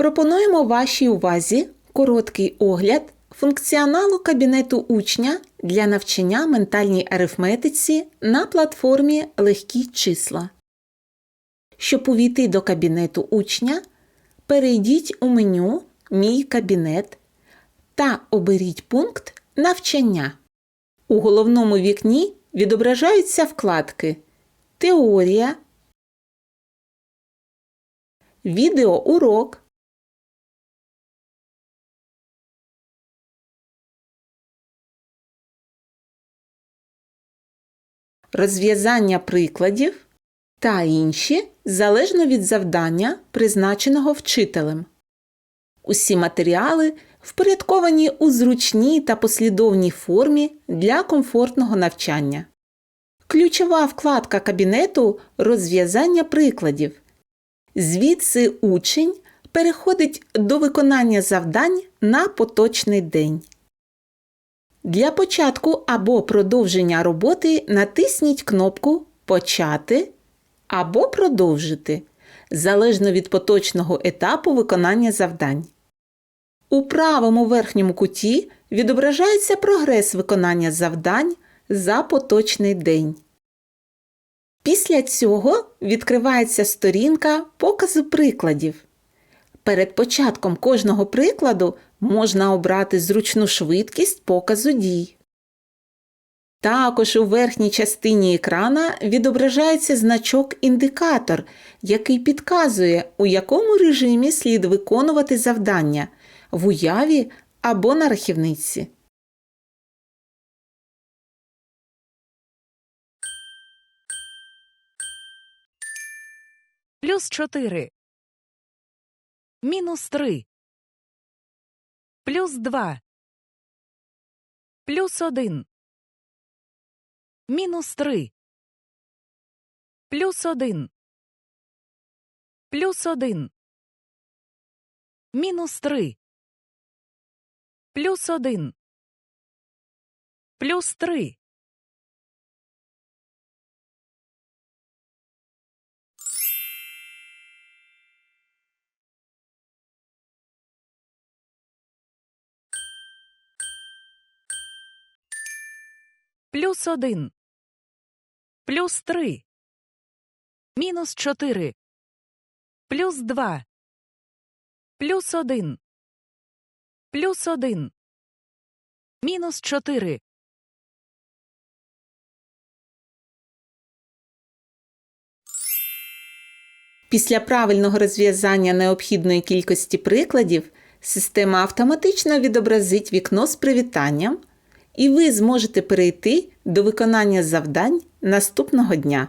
Пропонуємо вашій увазі короткий огляд функціоналу кабінету учня для навчання ментальній арифметиці на платформі Легкі числа. Щоб увійти до кабінету учня, перейдіть у меню Мій кабінет та оберіть пункт Навчання. У головному вікні відображаються вкладки Теорія, Відеоурок, Розв'язання прикладів та інші залежно від завдання, призначеного вчителем. Усі матеріали впорядковані у зручній та послідовній формі для комфортного навчання. Ключова вкладка кабінету розв'язання прикладів. Звідси учень переходить до виконання завдань на поточний день. Для початку або продовження роботи натисніть кнопку Почати або Продовжити залежно від поточного етапу виконання завдань. У правому верхньому куті відображається прогрес виконання завдань за поточний день. Після цього відкривається сторінка показу прикладів. Перед початком кожного прикладу можна обрати зручну швидкість показу дій. Також у верхній частині екрана відображається значок індикатор, який підказує, у якому режимі слід виконувати завдання в уяві або на рахівниці. Плюс 4. Мінус 3. Плюс 2. Плюс 1. Мінус 3. Плюс 1. Плюс 1. Мінус 3. Плюс 1. Плюс 3. Плюс 1. Плюс 3. Мінус 4. Плюс 2. Плюс 1. Плюс 1. Мінус 4. Після правильного розв'язання необхідної кількості прикладів система автоматично відобразить вікно з привітанням, і ви зможете перейти до виконання завдань наступного дня.